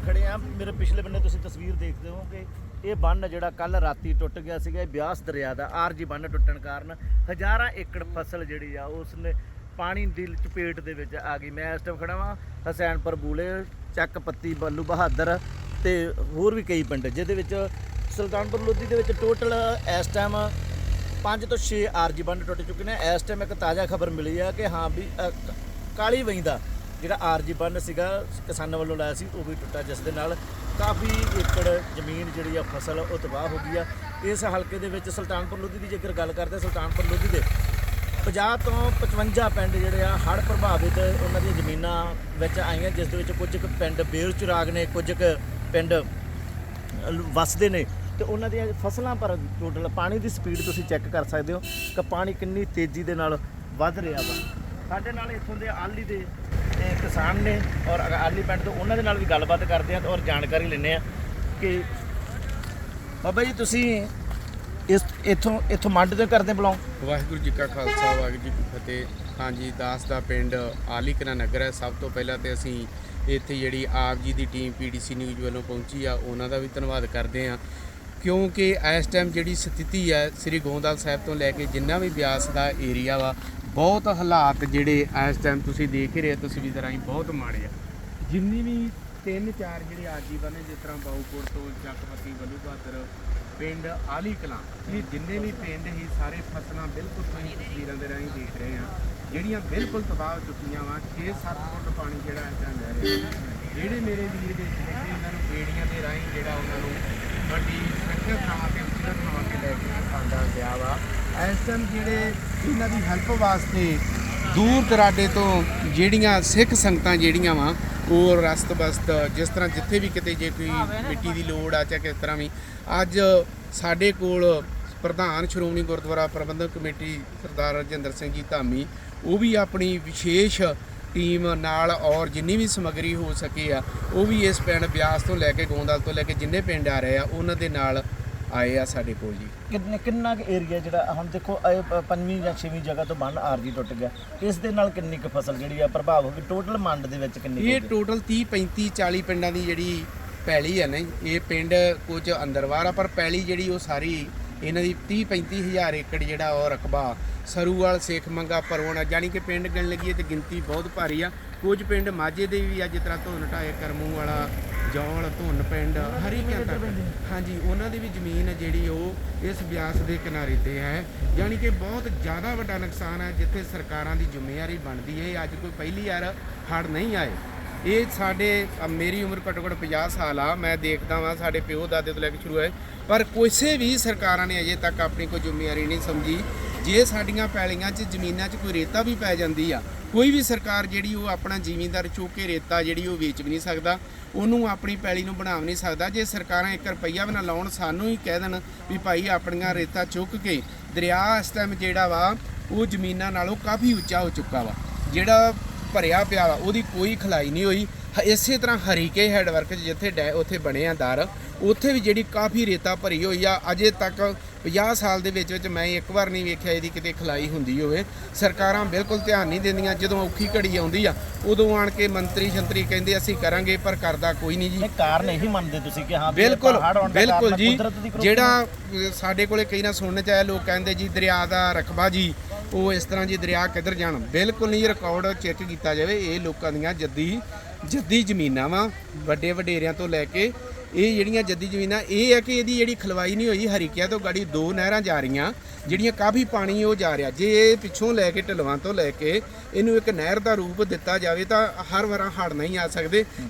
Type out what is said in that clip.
ਖੇਤਰ ਵਿੱਚ ਖੜੇ ਆ। ਮੇਰੇ ਪਿਛਲੇ ਬੰਨੇ ਤੁਸੀਂ ਤਸਵੀਰ ਦੇਖਦੇ ਹੋ ਕਿ ਇਹ ਬੰਨ ਜਿਹੜਾ ਕੱਲ ਰਾਤੀ ਟੁੱਟ ਗਿਆ ਸੀਗਾ ਇਹ ਬਿਆਸ ਦਰਿਆ ਦਾ ਆਰਜੀ ਬੰਨ ਟੁੱਟਣ ਕਾਰਨ ਹਜ਼ਾਰਾਂ ਏਕੜ ਫਸਲ ਜਿਹੜੀ ਆ ਉਸ ਨੇ ਪਾਣੀ ਦੀ ਚਪੇਟ ਦੇ ਵਿੱਚ ਆ ਗਈ। ਮੈਂ ਇਸ ਟਾਈਮ ਖੜਾ ਵਾਂ ਹਸੈਨਪੁਰ ਬੂਲੇ ਚੱਕ ਪੱਤੀ ਬੱਲੂ ਬਹਾਦਰ ਤੇ ਹੋਰ ਵੀ ਕਈ ਪਿੰਡ ਜਿਹਦੇ ਵਿੱਚ ਸੁਲਤਾਨਪੁਰ ਲੋਧੀ ਦੇ ਵਿੱਚ ਟੋਟਲ ਇਸ ਟਾਈਮ 5 ਤੋਂ 6 ਆਰਜੀ ਬੰਨ ਟੁੱਟ ਚੁੱਕੇ ਨੇ। ਇਸ ਟਾਈਮ ਇੱਕ ਤਾਜ਼ਾ ਖਬਰ ਮਿਲੀ ਆ ਕਿ ਹਾਂ ਵੀ ਅ, ਕ- ਕਾਲੀ ਵਈ ਜਿਹੜਾ ਆਰਜੀ ਬੰਨ ਸੀਗਾ, ਕਿਸਾਨਾਂ ਵੱਲੋਂ ਲਾਇਆ ਸੀ, ਉਹ ਵੀ ਟੁੱਟਾ ਜਿਸ ਦੇ ਨਾਲ ਕਾਫੀ ਏਕੜ ਜ਼ਮੀਨ ਜਿਹੜੀ ਆ, ਫਸਲ ਉਹ ਤਬਾਹ ਹੋ ਗਈ ਆ। ਇਸ ਹਲਕੇ ਦੇ ਵਿੱਚ ਸੁਲਤਾਨਪੁਰ ਲੋਧੀ ਦੀ ਜੇਕਰ ਗੱਲ ਕਰਦੇ ਸੁਲਤਾਨਪੁਰ ਲੋਧੀ ਦੇ 50 ਤੋਂ 55 ਪਿੰਡ ਜਿਹੜੇ ਆ, ਹੜ੍ਹ ਪ੍ਰਭਾਵਿਤ ਉਹਨਾਂ ਦੀਆਂ ਜ਼ਮੀਨਾਂ ਵਿੱਚ ਆਈਆਂ, ਜਿਸ ਦੇ ਵਿੱਚ ਕੁਝ ਕੁ ਪਿੰਡ ਬੇਰ ਚੁਰਾਗ ਨੇ, ਕੁਝ ਕੁ ਪਿੰਡ ਲ- ਵਸਦੇ ਨੇ। ਤੇ ਉਹਨਾਂ ਦੀਆਂ ਫਸਲਾਂ ਪਰ ਟੋਟਲ ਪਾਣੀ ਦੀ ਸਪੀਡ ਤੁਸੀਂ ਚੈੱਕ ਕਰ ਸਕਦੇ ਹੋ ਕਿ ਪਾਣੀ ਕਿੰਨੀ ਤੇਜ਼ੀ ਦੇ ਨਾਲ ਵੱਧ ਰਿਹਾ ਵਾ। ਸਾਡੇ ਨਾਲ ਇੱਥੋਂ ਦੇ ਆਲੀ ਦੇ ਇਹ ਕਿਸਾਨ ਨੇ ਔਰ ਅਗ- ਆਲੀ ਪਿੰਡ ਤੋਂ ਉਹਨਾਂ ਦੇ ਨਾਲ ਵੀ ਗੱਲਬਾਤ ਕਰਦੇ ਆ ਔਰ ਜਾਣਕਾਰੀ ਲੈਂਦੇ ਆ ਕਿ ਬਾਬਾ ਜੀ ਤੁਸੀਂ ਇਸ ਇੱਥੋਂ ਇੱਥੋਂ ਮੰਡ ਤੋਂ ਕਰਦੇ ਬਲੌਂਗ। ਵਾਹਿਗੁਰੂ ਜੀ ਕਾ ਖਾਲਸਾ, ਵਾਹਿਗੁਰੂ ਜੀ ਕੀ ਫਤਿਹ। ਹਾਂਜੀ, ਦਾਸ ਦਾ ਪਿੰਡ ਆਲੀਕਰਾ ਨਗਰ ਹੈ। ਸਭ ਤੋਂ ਪਹਿਲਾਂ ਤੇ ਅਸੀਂ ਇੱਥੇ ਜਿਹੜੀ ਆਪ ਜੀ ਦੀ ਟੀਮ ਪੀਡੀਸੀ ਨਿਊਜ਼ ਵੱਲੋਂ ਪਹੁੰਚੀ ਆ, ਉਹਨਾਂ ਦਾ ਵੀ ਧੰਨਵਾਦ ਕਰਦੇ ਆ ਕਿਉਂਕਿ ਇਸ ਟਾਈਮ ਜਿਹੜੀ ਸਥਿਤੀ ਹੈ, ਸ੍ਰੀ ਗੋਂਦਵਾਲ ਸਾਹਿਬ ਤੋਂ ਲੈ ਕੇ ਜਿੰਨਾ ਵੀ ਬਿਆਸ ਦਾ ਏਰੀਆ ਵਾ ਬਹੁਤ ਹਾਲਾਤ ਜਿਹੜੇ ਇਸ ਟਾਈਮ ਤੁਸੀਂ ਦੇਖ ਹੀ ਰਹੇ ਤਸਵੀਰਾਂ ਰਾਹੀਂ ਬਹੁਤ ਮਾੜੇ ਆ। ਜਿੰਨੀ ਵੀ ਤਿੰਨ ਚਾਰ ਜਿਹੜੇ ਆਜੀਵਨ ਨੇ, ਜਿਸ ਤਰ੍ਹਾਂ ਬਾਊਪੁਰ ਤੋਂ ਚੱਕਪਤੀ ਵੱਲੂ ਬਹਾਦਰ ਪਿੰਡ ਆਲੀ ਕਲਾਂ, ਇਹ ਜਿੰਨੇ ਵੀ ਪਿੰਡ ਹੀ ਸਾਰੇ ਫਸਲਾਂ ਬਿਲਕੁਲ ਤੁਸੀਂ ਤਸਵੀਰਾਂ ਦੇ ਰਾਹੀਂ ਦੇਖ ਰਹੇ ਆ, ਜਿਹੜੀਆਂ ਬਿਲਕੁਲ ਤਬਾਹ ਹੋ ਚੁੱਕੀਆਂ ਵਾ 6-7 ਫੁੱਟ ਪਾਣੀ ਜਿਹੜਾ ਇਸ ਟਾਈਮ ਲੈ ਰਿਹਾ ਜਿਹੜੇ ਮੇਰੇ ਵੀਰ ਦੇ ਜਿਹੜੇ ਇਹਨਾਂ ਨੂੰ ਬੇੜੀਆਂ ਦੇ ਰਾਹੀਂ ਜਿਹੜਾ ਉਹਨਾਂ ਨੂੰ ਵੱਡੀ ਸੁਰੱਖਿਅਤ ਥਾਵਾਂ ਤੇ ਉਚਿਤ ਥਾਵਾਂ ਤੇ ਲੈ ਕੇ ਆਂਦਾ ਗਿਆ ਵਾ। ਇਸ ਟਾਈਮ ਜਿਹੜੇ ਇਹਨਾਂ ਦੀ ਹੈਲਪ ਵਾਸਤੇ ਦੂਰ ਦਰਾਡੇ ਤੋਂ ਜਿਹੜੀਆਂ ਸਿੱਖ ਸੰਗਤਾਂ ਜਿਹੜੀਆਂ ਵਾ, ਉਹ ਰਸਤ ਬਸਤ, ਜਿਸ ਤਰ੍ਹਾਂ ਜਿੱਥੇ ਵੀ ਕਿਤੇ ਜੇ ਕੋਈ ਮਿੱਟੀ ਦੀ ਲੋੜ ਆ ਚਾਹੇ ਕਿਸ ਤਰ੍ਹਾਂ ਵੀ, ਅੱਜ ਸਾਡੇ ਕੋਲ ਪ੍ਰਧਾਨ ਸ਼੍ਰੋਮਣੀ ਗੁਰਦੁਆਰਾ ਪ੍ਰਬੰਧਕ ਕਮੇਟੀ ਸਰਦਾਰ ਰਜਿੰਦਰ ਸਿੰਘ ਜੀ ਧਾਮੀ, ਉਹ ਵੀ ਆਪਣੀ ਵਿਸ਼ੇਸ਼ ਟੀਮ ਨਾਲ ਔਰ ਜਿੰਨੀ ਵੀ ਸਮੱਗਰੀ ਹੋ ਸਕੇ ਆ, ਉਹ ਵੀ ਇਸ ਪਿੰਡ ਬਿਆਸ ਤੋਂ ਲੈ ਕੇ ਗੋਂਦਵਾਲ ਤੋਂ ਲੈ ਕੇ ਜਿੰਨੇ ਪਿੰਡ ਆ ਰਹੇ ਆ, ਉਹਨਾਂ ਦੇ ਨਾਲ ਆਏ ਆ ਸਾਡੇ ਕੋਲ ਜੀ। ਕਿੰਨੇ ਕਿੰਨਾ ਕੁ ਏਰੀਆ ਜਿਹੜਾ ਹੁਣ ਦੇਖੋ ਇਹ ਪ- ਪੰਜਵੀਂ ਜਾਂ ਛੇਵੀਂ ਜਗ੍ਹਾ ਤੋਂ ਬੰਨ ਆਰਜੀ ਟੁੱਟ ਗਿਆ। ਇਸ ਦੇ ਨਾਲ ਕਿੰਨੀ ਕੁ ਫਸਲ ਜਿਹੜੀ ਆ ਪ੍ਰਭਾਵ ਹੋ ਗਈ? ਟੋਟਲ ਮੰਡ ਦੇ ਵਿੱਚ ਕਿੰਨੀ ਇਹ? ਟੋਟਲ 30 35 40 ਪਿੰਡਾਂ ਦੀ ਜਿਹੜੀ ਪੈਲੀ ਹੈ ਨਾ ਜੀ, ਇਹ ਪਿੰਡ ਕੁਝ ਅੰਦਰਵਾਰ ਆ ਪਰ ਪੈਲੀ ਜਿਹੜੀ ਉਹ ਸਾਰੀ ਇਹਨਾਂ ਦੀ 30 35 ਹਜ਼ਾਰ ਏਕੜ ਜਿਹੜਾ ਉਹ ਰਕਬਾ ਸਰੂਵਾਲ ਸੇਖ ਮੰਗਾ ਪਰਵਣਾ ਜਾਨੀ ਕਿ ਪਿੰਡ ਗਿਣ ਲਈਏ ਤੇ ਗਿਣਤੀ ਬਹੁਤ ਭਾਰੀ ਆ। ਕੁਝ ਪਿੰਡ ਮਾਝੇ ਦੇ ਵੀ ਆ ਜਿਸ ਤਰ੍ਹਾਂ ਧੁੰਨ ਢਾਏ ਕਰਮੂ ਵਾਲਾ ਜੌਲ ਧੁੰਨ ਪਿੰਡ ਹਰੀਕਿਆਂ ਤੱਕ ਹਾਂਜੀ ਉਹਨਾਂ ਦੀ ਵੀ ਜ਼ਮੀਨ ਹੈ ਜਿਹੜੀ ਉਹ ਇਸ ਬਿਆਸ ਦੇ ਕਿਨਾਰੇ ਤੇ ਹੈ। ਯਾਨੀ ਕਿ ਬਹੁਤ ਜ਼ਿਆਦਾ ਵੱਡਾ ਨੁਕਸਾਨ ਹੈ ਜਿੱਥੇ ਸਰਕਾਰਾਂ ਦੀ ਜ਼ਿੰਮੇਵਾਰੀ ਬਣਦੀ ਹੈ। ਇਹ ਅੱਜ ਕੋਈ ਪਹਿਲੀ ਵਾਰ ਹੜ ਨਹੀਂ ਆਏ। ਇਹ ਸਾਡੇ ਅ, ਮੇਰੀ ਉਮਰ ਘੱਟੋ ਘੱਟ 50 ਸਾਲ ਆ। ਮੈਂ ਦੇਖਦਾ ਵਾਂ ਸਾਡੇ ਪਿਓ ਦਾਦੇ ਤੋਂ ਲੈ ਕੇ ਸ਼ੁਰੂ ਹੋਏ। ਪਰ ਕਿਸੇ ਵੀ ਸਰਕਾਰਾਂ ਨੇ ਅਜੇ ਤੱਕ ਆਪਣੀ ਕੋਈ ਜ਼ਿੰਮੇਵਾਰੀ ਨਹੀਂ ਸਮਝੀ। ਜੇ ਸਾਡੀਆਂ ਪੈਲੀਆਂ 'ਚ ਜ਼ਮੀਨਾਂ 'ਚ ਕੋਈ ਰੇਤਾ ਵੀ ਪੈ ਜਾਂਦੀ ਆ ਕੋਈ ਵੀ ਸਰਕਾਰ ਜਿਹੜੀ ਉਹ ਆਪਣਾ ਜ਼ਿਮੀਂਦਾਰ ਚੁੱਕ ਕੇ ਰੇਤਾ ਜਿਹੜੀ ਉਹ ਵੇਚ ਵੀ ਨਹੀਂ ਸਕਦਾ, ਉਹਨੂੰ ਆਪਣੀ ਪੈਲੀ ਨੂੰ ਬਣਾ ਵੀ ਨਹੀਂ ਸਕਦਾ। ਜੇ ਸਰਕਾਰਾਂ 1 ਰੁਪਈਆ ਵੀ ਨਾ ਲਾਉਣ, ਸਾਨੂੰ ਹੀ ਕਹਿ ਦੇਣ ਵੀ ਭਾਈ ਆਪਣੀਆਂ ਰੇਤਾ ਚੁੱਕ ਕੇ ਦਰਿਆ ਇਸ ਟਾਈਮ ਜਿਹੜਾ ਵਾ, ਉਹ ਜ਼ਮੀਨਾਂ ਨਾਲੋਂ ਕਾਫੀ ਉੱਚਾ ਹੋ ਚੁੱਕਾ ਵਾ। ਜਿਹੜਾ ਭਰਿਆ ਪਿਆ ਵਾ, ਉਹਦੀ ਕੋਈ ਖਲਾਈ ਨਹੀਂ ਹੋਈ। ਇਸੇ ਤਰ੍ਹਾਂ ਹਰੀਕੇ ਹੈਡਵਰਕ 'ਚ ਜਿੱਥੇ ਡੈ, ਉੱਥੇ ਬਣਿਆ ਦਰ, ਉੱਥੇ ਵੀ ਜਿਹੜੀ ਕਾਫੀ ਰੇਤਾ ਭਰੀ ਹੋਈ ਆ, ਅਜੇ ਤੱਕ 50 ਸਾਲ ਦੇ ਵਿੱਚ ਵਿੱਚ ਮੈਂ ਇੱਕ ਵਾਰ ਨਹੀਂ ਵੇਖਿਆ ਇਹਦੀ ਕਿਤੇ ਖਲਾਈ ਹੁੰਦੀ ਹੋਵੇ। ਸਰਕਾਰਾਂ ਬਿਲਕੁਲ ਧਿਆਨ ਨਹੀਂ ਦਿੰਦੀਆਂ ਜਦੋਂ ਔਖੀ ਘੜੀ ਆਉਂਦੀ ਆ ਉਦੋਂ ਆਣ ਕੇ ਮੰਤਰੀ ਸ਼ੰਤਰੀ ਕਹਿੰਦੇ ਅਸੀਂ ਕਰਾਂਗੇ ਪਰ ਕਰਦਾ ਕੋਈ ਨਹੀਂ ਜੀ। ਇਹ ਕਾਰਨ ਇਹੀ ਮੰਨਦੇ ਤੁਸੀਂ ਕਿ ਹਾਂ ਬਿਲਕੁਲ ਬਿਲਕੁਲ ਜੀ। ਜਿਹੜਾ ਸਾਡੇ ਕੋਲੇ ਕਈ ਨਾ ਸੁਣਨ ਚ ਆਇਆ ਲੋਕ ਕਹਿੰਦੇ ਜੀ ਦਰਿਆ ਦਾ ਰਕਬਾ ਜੀ ਉਹ ਇਸ ਤਰ੍ਹਾਂ ਜੀ ਦਰਿਆ ਕਿੱਧਰ ਜਾਣ? ਬਿਲਕੁਲ ਨਹੀਂ ਰਿਕਾਰਡ ਚੈੱਕ ਕੀਤਾ ਜਾਵੇ ਇਹ ਲੋਕਾਂ ਦੀਆਂ ਜੱਦੀ ਜੱਦੀ ਜ਼ਮੀਨਾਂ ਵਾ ਵੱਡੇ ਵਡੇਰਿਆਂ ਤੋਂ ਲੈ ਕੇ ਇਹ ਜਿਹੜੀਆਂ ਜੱਦੀ ਜ਼ਮੀਨਾਂ, ਇਹ ਹੈ ਕਿ ਇਹਦੀ ਜਿਹੜੀ ਖਲਵਾਈ ਨਹੀਂ ਹੋਈ, ਹਰੀਕਿਆ ਤੋਂ ਗਾੜੀ ਦੋ ਨਹਿਰਾਂ ਜਾ ਰਹੀਆਂ, ਜਿਹੜੀਆਂ ਕਾਫੀ ਪਾਣੀ ਉਹ ਜਾ ਰਿਹਾ। ਜੇ ਇਹ ਪਿੱਛੋਂ ਲੈ ਕੇ ਢਲਵਾਂ ਤੋਂ ਲੈ ਕੇ ਇਹਨੂੰ ਇੱਕ ਨਹਿਰ ਦਾ ਰੂਪ ਦਿੱਤਾ ਜਾਵੇ ਤਾਂ ਹਰ ਵਾਰ ਹੜ੍ਹ ਨਹੀਂ ਆ ਸਕਦੇ।